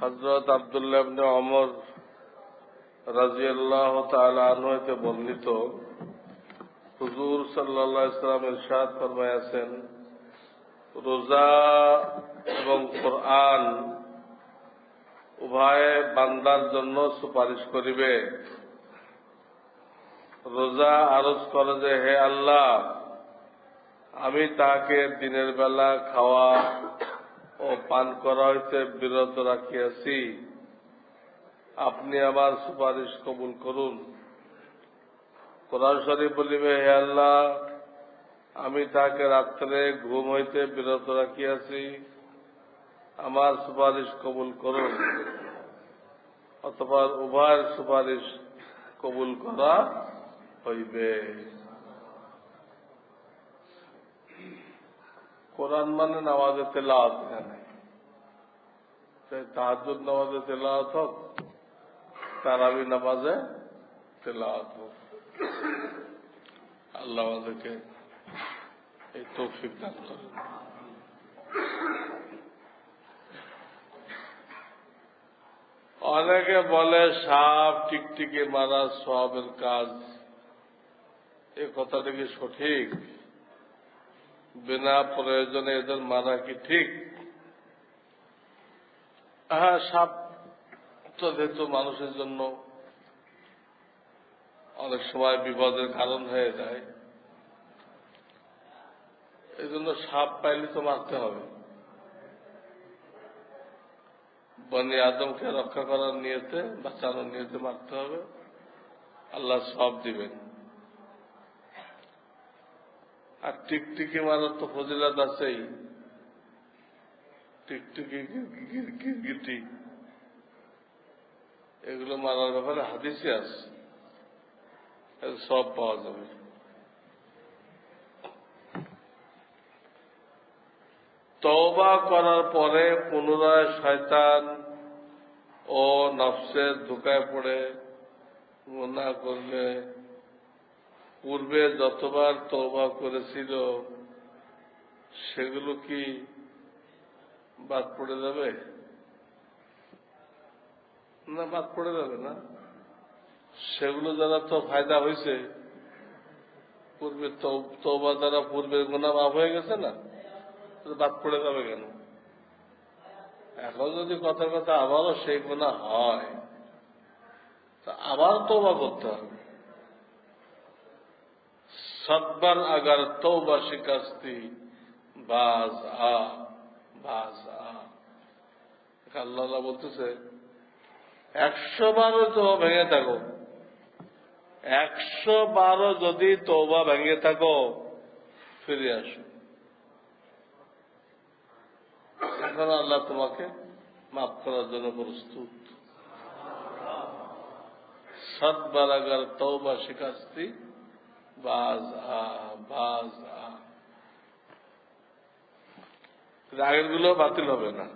হজরত আবদুল্লাহ অমর রাজিয়াল্লাহ তাআলা আনহু হতে বর্ণিত। হুজুর সাল্লাল্লাহু আলাইহি সাল্লাম ইরশাদ ফরমায়াছেন, রোজা এবং কোরআন উভয়ে বান্দার জন্য সুপারিশ করিবে। রোজা আরজ করে যে, হে আল্লাহ, আমি তাহাকে দিনের বেলা খাওয়া ও পান করা হইতে বিরত রাখিয়াছি। আপনি আমার সুপারিশ কবুল করুন। কোরআন শরীফ বলিবে, হে আল্লাহ, আমি তাকে রাত্রে ঘুম হইতে বিরত রাখিয়াছি, আমার সুপারিশ কবুল করুন। অথবা উভয়ের সুপারিশ কবুল করা হইবে। কোরআন মানে নামাজে তেলাওয়াত, এখানে। তাহাজুদ নামাজে তেলাওয়াত হোক, তারাবি নামাজে তেলাওয়াত হোক। আল্লাহ আমাদেরকে এই তৌফিক দান করেন। অনেকে বলে, সাপ, টিকটিকি মারা সবের কাজ। এ কথাটা কি সঠিক? বিনা প্রয়োজনে এদের মারা কি ঠিক? হ্যাঁ সাপ তো যেহেতু মানুষের জন্য অনেক সময় বিপদের কারণ হয়ে যায় এই জন্য সাপ পাইলে তো মারতে হবে। বনি আদমকে রক্ষা করার নিয়েতে, বাঁচানোর নিয়েতে মারতে হবে। আল্লাহ সব দিবেন। আর টিকটিকি মারার তো ফজিলাত আছেই। টিকটিকি গিরগিটি। এগুলো মারার ব্যাপারে হাদিসই আছে। সব পাওয়া যাবে। তওবা করার পরে পুনরায় শয়তান ও নফসের ধোকায় পড়ে গুণা করলে পূর্বে যতবার তওবা করেছিল, সেগুলো কি বাদ পড়ে যাবে? না, বাদ পড়ে যাবে না। সেগুলো যারা তো ফায়দা হয়েছে, পূর্বে তওবা দ্বারা পূর্বের গোনা মাফ হয়ে গেছে না বাদ পড়ে যাবে কেন? এখন যদি কথার কথা আবারও সেই গুণা হয়, তা আবার তৌবা করতে হবে। সতবার আগার তৌবা শিকাস্তি, বাজ আ বাজ আ। আল্লাহ বলতেছে একশো বারো তো ভেঙে থাকো। একশো বারো যদি তোবা ভেঙে থাকো, ফিরে আসো। এখন আল্লাহ তোমাকে মাফ করার জন্য প্রস্তুত। সৎবার আগার তৌবা শিকাস্তি বাজ বাজ আ। আগেরগুলো বাতিল হবে না।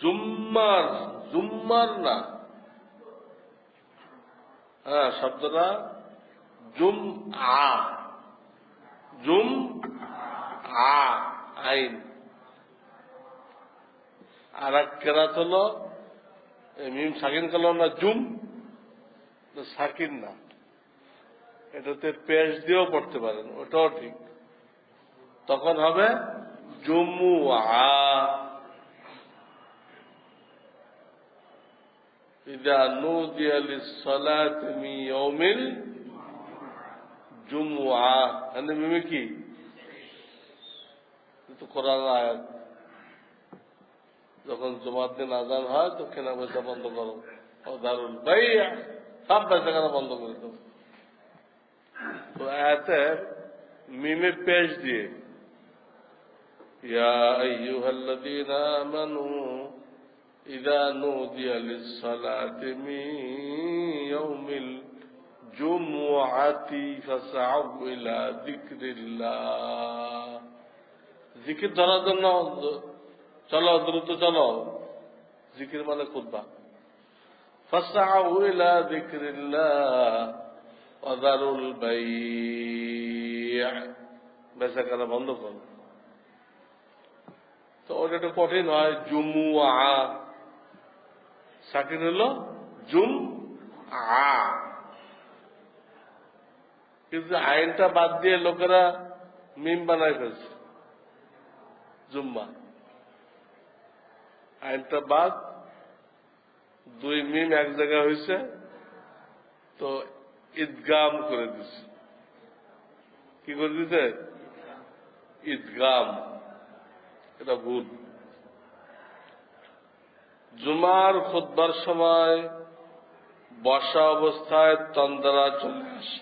জুম্মার জুম্মার না। হ্যাঁ শব্দটা জুম আ জুম আ আইন। আর এক কেরাত হল মিম সাকিন কালাম না, জুম সাকিন না। এটাতে পেশ দিয়েও পড়তে পারেন, ওটাও ঠিক। তখন হবে জুমু আ লিসসালাতি মিন ইয়াউমিল জুমুআ। মানে মিমে কি? তো কোরআন আয়াত। যখন জুমার দিন আজান হয়, তো কেনা বেচা বন্ধ করো। ও দারুল ভাইয়া সব বেচা কেনা বন্ধ করে দাও তো আয়াতে মিমে পেশ দিয়ে ইয়া আইয়ুহাল্লাযীনা আমানু ইযা নুদিয়া লিস-সালাতি মিন ইয়াউমিল জুমুআতি ফাসআউ ইলা যিকরিল্লাহ জিকির ধরার জন্য চলো দ্রুত চলো জিকির মানে খুদ্া ফাসআউ ইলা যিকরিল্লাহ ওয়া যারুল বাই' বেচা কেনা বন্ধ করো। তো ওটা একটু কঠিন হয় জুমু আ সাকিন হলো জুম আ কিন্তু আইনটা বাদ দিয়ে লোকেরা মিম বানায় ফেলছে, জুম্মা। আইনটা বাদ দুই মিম এক জায়গায় হয়েছে, তো ঈদগাম করে দিছে। কি করে দিছে? ঈদগাম। এটা ভুল। জুমার খুদ্বার সময় বর্ষা অবস্থায় তন্দ্রা চলে আসে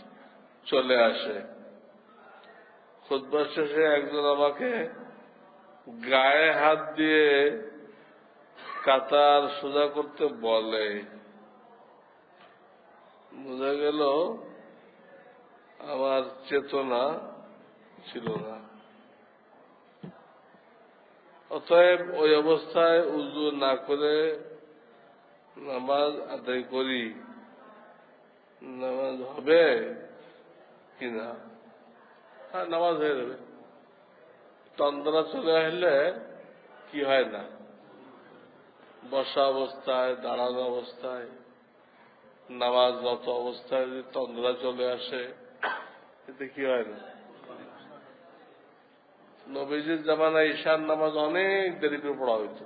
চলে আসে। খুদ্বার শেষে একজন আমাকে গায়ে হাত দিয়ে কাতার সোজা করতে বলে। বোঝা গেল আমার চেতনা ছিল না। অতএব ওই অবস্থায় উজু না করে নামাজ আদায় করি। নামাজ হবে কিনা হ্যাঁ নামাজ হয়ে যাবে। তন্দ্রা চলে আসলে কি হয় না? বসা অবস্থায়, দাঁড়ানো অবস্থায়, নামাজ যত অবস্থায় যদি তন্দ্রা চলে আসে, এতে কি হয় না? নবীজির জামানায় ঈশান নামাজ অনেক দেরি করে পড়া হইত।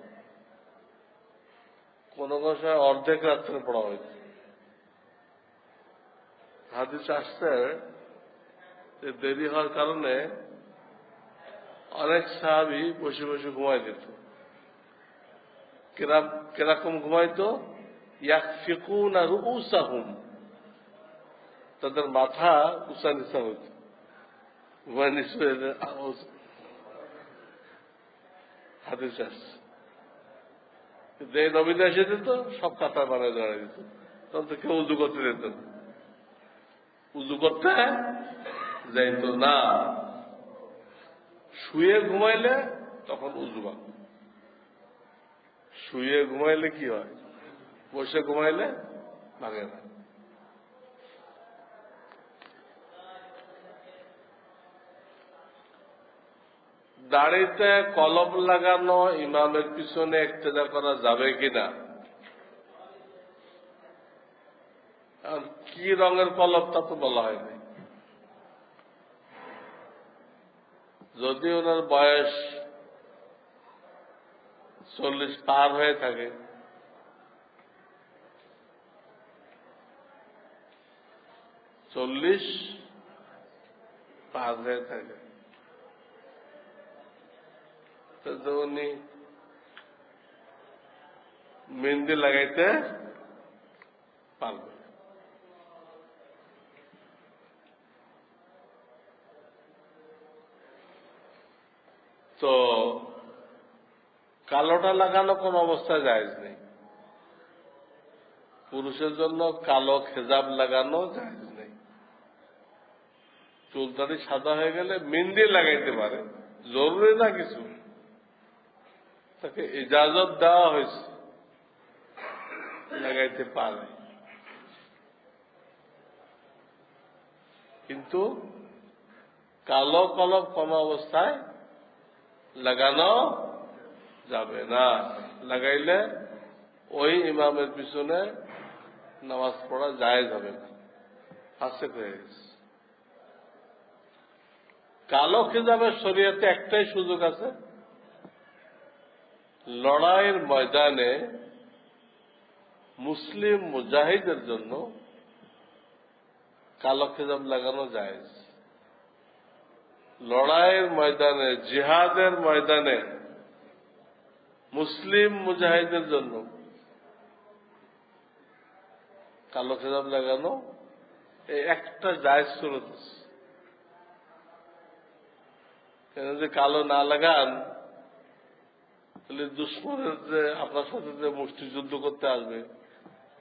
কোন কোন সময় অর্ধেক রাত্রে পড়া হইত। হাদিস আসছে দেরি হওয়ার কারণে অনেক সাহাবি বসে বসে ঘুমাই দিত কেরকম ঘুমাইতো? ইয়াকফিকুন আর উসাহুম তাদের মাথা উষা নিচা হইত। ঘুমায় নিশ্চয় কিন্তু নবীন এসে দিত, সব কাতার বানায় দাঁড়িয়ে দিত। তখন তো কেউ উজু করতে না। উজু করতে যাইতো না। শুয়ে ঘুমাইলে তখন উজু ভাঙ শুয়ে ঘুমাইলে কি হয়? বসে ঘুমাইলে ভাঙে না। দাড়িতে কলম লাগানো ইমামের পিছনে একতেদা করা যাবে কিনা? কি রঙের কলম তা তো বলা হয়নি। যদি ওনার বয়স চল্লিশ পার হয়ে থাকে। চল্লিশ পার হয়ে থাকে। তো উনি মেহেন্দি লাগাইতে পারবে। তো কালোটা লাগানো কোন অবস্থায় জায়েজ নেই। পুরুষের জন্য কালো খেজাব লাগানো জায়েজ নেই। চুলদারি সাদা হয়ে গেলে মেহেন্দি লাগাইতে পারে। জরুরি না কিছু। তাকে ইজাজত দেওয়া হয়েছে। লাগাইতে পারে। কিন্তু কালো কলম কোন অবস্থায় লাগানো যাবে না। লাগাইলে ওই ইমামের পিছনে নামাজ পড়া যায় যাবে না। কালো খেজাবের শরীয়তে একটাই সুযোগ আছে। লড়াইয়ের ময়দানে মুসলিম মুজাহিদের জন্য কালো খেজাব লাগানো যায় লড়াইয়ের ময়দানে, জিহাদের ময়দানে মুসলিম মুজাহিদের জন্য। কালো খেজাব লাগানো এই একটা জায়জ আছে। কেন যে কালো না লাগান, তাহলে দুশ্মনের যে আপনার সাথে যে মুষ্টিযুদ্ধ করতে আসবে,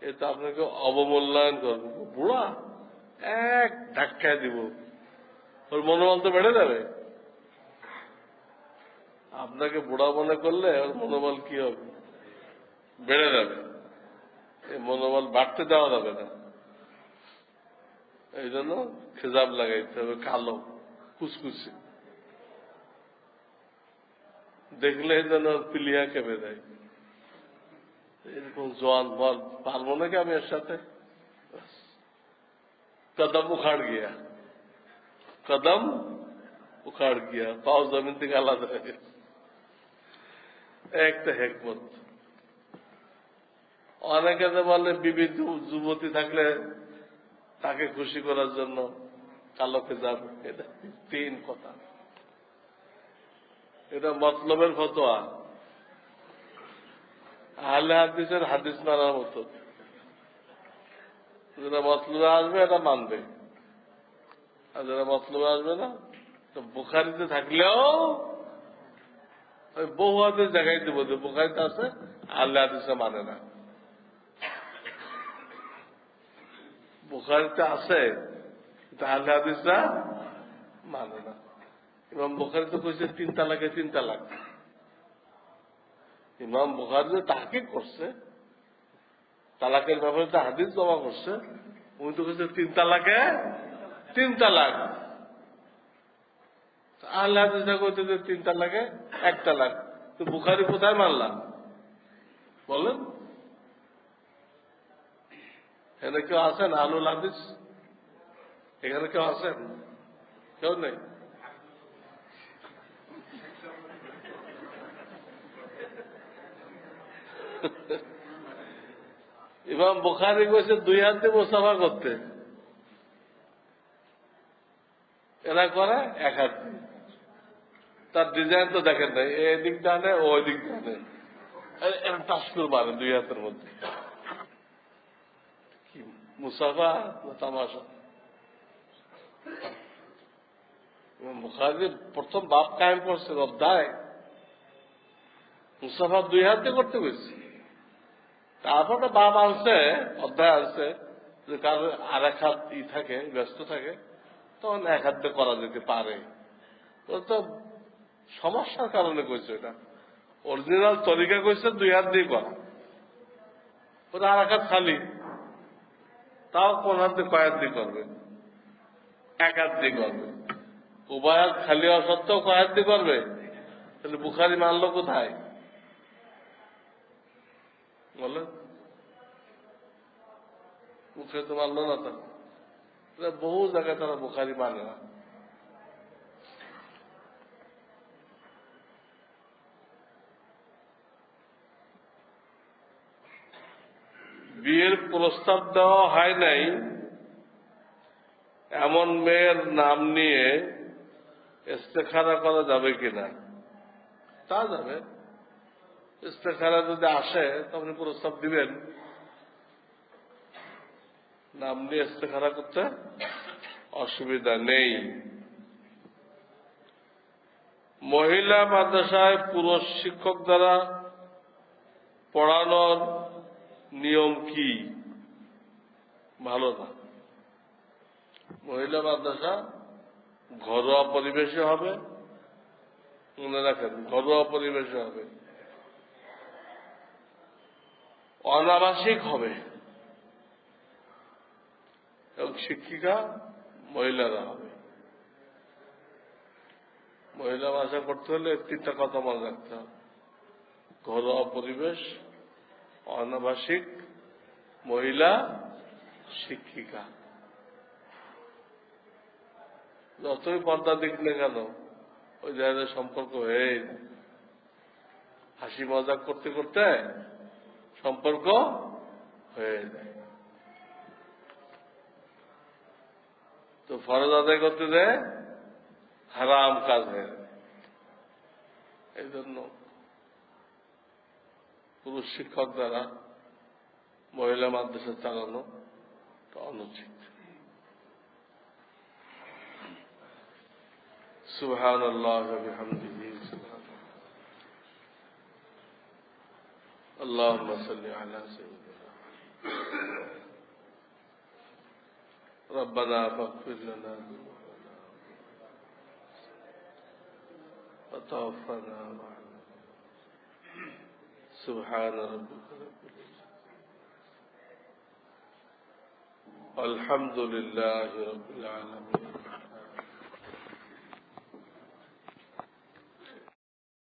এ তো আপনাকে অবমূল্যায়ন করবে। বুড়া, এক ধাক্কায় দিব। ওর মনোবল তো বেড়ে যাবে। আপনাকে বুড়া মনে করলে ওর মনোবল কি হবে? বেড়ে যাবে। এই মনোবল বাড়তে দেওয়া যাবে না। এই জন্য খেজাব লাগাইতে হবে, কালো কুচকুচি দেখলে যেন পিলিয়া কেঁপে দেয়। এরকম জোয়ান বল পারব নাকি আমি এর সাথে? কদম উখাড় গিয়া। কদম উখাড় গিয়া, পাও জমিন থেকে আলাদা হয়ে গেছে। একটা হেকমত। অনেকে তো বলে বিবি যুবতী থাকলে তাকে খুশি করার জন্য কালোকে যাবে। এটা তিন কথা। এটা মতলবের ফতোয়া। আহলে হাদিসের হাদিস মানার মতো। যেটা মতলবে আসবে, এটা মানবে। আর যারা মতলবে আসবে না, তো বুখারিতে থাকলেও বহু হাদিস দেখাই দেবো যে বুখারিতে আছে? আহলে হাদিসে মানে না। বুখারিতে আছে আহলে হাদিসরা মানে না। ইমাম বুখারি তো কইছে তিন তালাকে তিন তালাক। ইমাম বুখারি যে তাহকিক করছে, তালাকের ব্যাপারে তো হাদিস জমা করছে, উনি তো কইছে তিন তালাকে তিন তালাক। আল্লাহ যে তিন তালাকে এক তালাক তো বুখারি কোথায় বলেন এখানে কেউ আছেন? এখানে কেউ আছেন? কেউ নেই? ইমাম বুখারি দুই হাতে মুসাফা করতে। এরা করে এক হাত দিয়ে। তার ডিজাইন তো দেখেন নাই এদিক ডানে ও ওই দিক ডানে এ- এরা টাচ করে মারে দুই হাতের মধ্যে। মুসাফা তামাশা? বুখারি প্রথম বাপ কায়েম করছে অধ্যায় মুসাফা দুই হাতে করতে গেছে তারপরে বাপ আনছে, অধ্যায় আনছে, যে কারও আর এক হাত ই থাকে, ব্যস্ত থাকে, তখন এক হাত দিয়ে করা যেতে পারে। তো সমস্যার কারণে কইছে এটা। অরিজিনাল তরিকা কইছে, দুই হাত দিয়ে করা। ওটা আর একাত খালি। তাও কোন হাত দিয়ে, কয় দিয়ে করবে? এক হাত দিয়ে করবে। উভয় হাত খালি হওয়া সত্ত্বেও কয় হাত দিয়ে করবে? তাহলে বুখারি মানলো কোথায়? বলেন মুখে তো মানলো না তারা বহু জায়গায় তারা বুখারি মানে না। বিয়ের প্রস্তাব দেওয়া হয় নাই, এমন মেয়ের নাম নিয়ে ইস্তেখারা করা যাবে কিনা? তা যাবে। ইস্তেখারা যদি আসে, তখন প্রস্তাব দিবেন। নাম নিয়ে ইস্তেখারা করতে অসুবিধা নেই। মহিলা মাদ্রাসায় পুরুষ শিক্ষক দ্বারা পড়ানোর নিয়ম কি? ভালো না মহিলা মাদ্রাসা ঘরোয়া পরিবেশে হবে মনে রাখেন ঘরোয়া পরিবেশে হবে। অনাবাসিক হবে। এবং শিক্ষিকা মহিলারা হবে। মহিলা ভাষা করতে হলে তিনটা কথা মনে রাখতে হবে। ঘরোয়া পরিবেশ অনাবাসিক মহিলা শিক্ষিকা। যতই পর্দা দিক না কেন, ওই জায়গায় সম্পর্ক হয়ে হাসি মজাক করতে করতে সম্পর্ক হয়ে যায়। তো ফরজ আদায় করতে দেয় হারাম কাজ হয়ে যায়। এই জন্য পুরুষ শিক্ষক দ্বারা মহিলা মাদ্রাসা চালানো তা অনুচিত سبحان الله وبحمده سبحان اللهم صل على سيدنا ربنا فاغفر لنا ذنوبنا وتوفنا مع سبحان ربك رب الحمد لله رب العالمين.